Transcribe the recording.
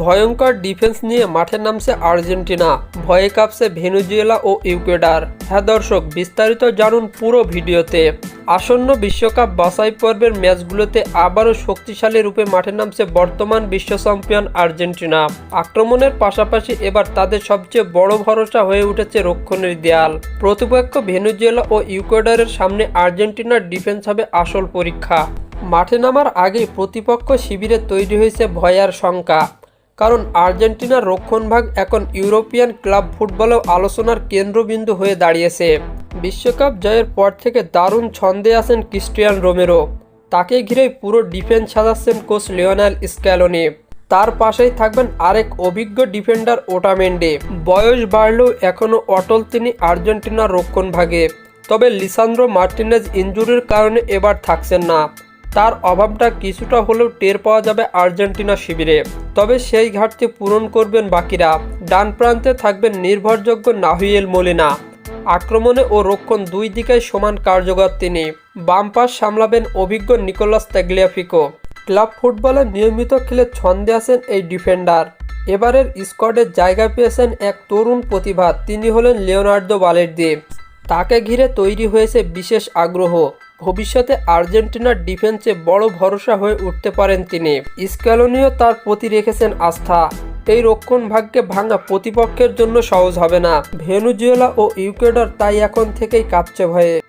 ভয়ঙ্কর ডিফেন্স নিয়ে মাঠে নামছে আর্জেন্টিনা। ভয়ে কাঁপছে ভেনুজুয়েলা ও ইউকেডার হ্যাঁ দর্শক, বিস্তারিত জানুন পুরো ভিডিওতে। আসন্ন বিশ্বকাপ বাছাই পর্বের ম্যাচগুলোতে আবারও শক্তিশালী রূপে মাঠে নামছে বর্তমান বিশ্ব চ্যাম্পিয়ন আর্জেন্টিনা। আক্রমণের পাশাপাশি এবার তাদের সবচেয়ে বড় ভরসা হয়ে উঠেছে রক্ষণের দেয়াল। প্রতিপক্ষ ভেনুজুয়েলা ও ইউকেডারের সামনে আর্জেন্টিনার ডিফেন্স হবে আসল পরীক্ষা। মাঠে নামার আগেই প্রতিপক্ষ শিবিরে তৈরি হয়েছে ভয়ার শঙ্কা। কারণ আর্জেন্টিনার রক্ষণভাগ এখন ইউরোপিয়ান ক্লাব ফুটবলেও আলোচনার কেন্দ্রবিন্দু হয়ে দাঁড়িয়েছে। বিশ্বকাপ জয়ের পর থেকে দারুণ ছন্দে আছেন ক্রিস্টিয়ান রোমেরো। তাকে ঘিরেই পুরো ডিফেন্স সাজাচ্ছেন কোচ লিওনাল স্ক্যালোনি। তার পাশেই থাকবেন আরেক অভিজ্ঞ ডিফেন্ডার ওটামেন্ডে। বয়স বাড়লেও এখনও অটল তিনি আর্জেন্টিনার রক্ষণভাগে তবে লিসান্দ্রো মার্টিনেজ ইনজুরির কারণে এবার থাকছেন না। তার অভাবটা কিছুটা হলেও টের পাওয়া যাবে আর্জেন্টিনা শিবিরে। তবে সেই ঘাটতি পূরণ করবেন বাকিরা। ডান প্রান্তে থাকবেন নির্ভরযোগ্য নাহুয়েল মলিনা। আক্রমণে ও রক্ষণ দুই দিকে সমান কার্যকর তিনি। বাম পাশ সামলাবেন অভিজ্ঞ নিকোলাস তাগলিয়াফিকো। ক্লাব ফুটবলে নিয়মিত খেলে ছন্দে আছেন এই ডিফেন্ডার। এবারের স্কোয়াডে জায়গা পেয়েছেন এক তরুণ প্রতিভা। তিনি হলেন লিওনার্দো বালেরদি। তাকে ঘিরে তৈরি হয়েছে বিশেষ আগ্রহ। ভবিষ্যতে আর্জেন্টিনার ডিফেন্সে বড় ভরসা হয়ে উঠতে পারেন তিনি। স্ক্যালোনিও তার প্রতি রেখেছেন আস্থা। এই রক্ষণ ভাগ্যে ভাঙা প্রতিপক্ষের জন্য সহজ হবে না। ভেনুজুয়েলা ও ইউকেডার তাই এখন থেকেই কাঁপছে ভয়ে।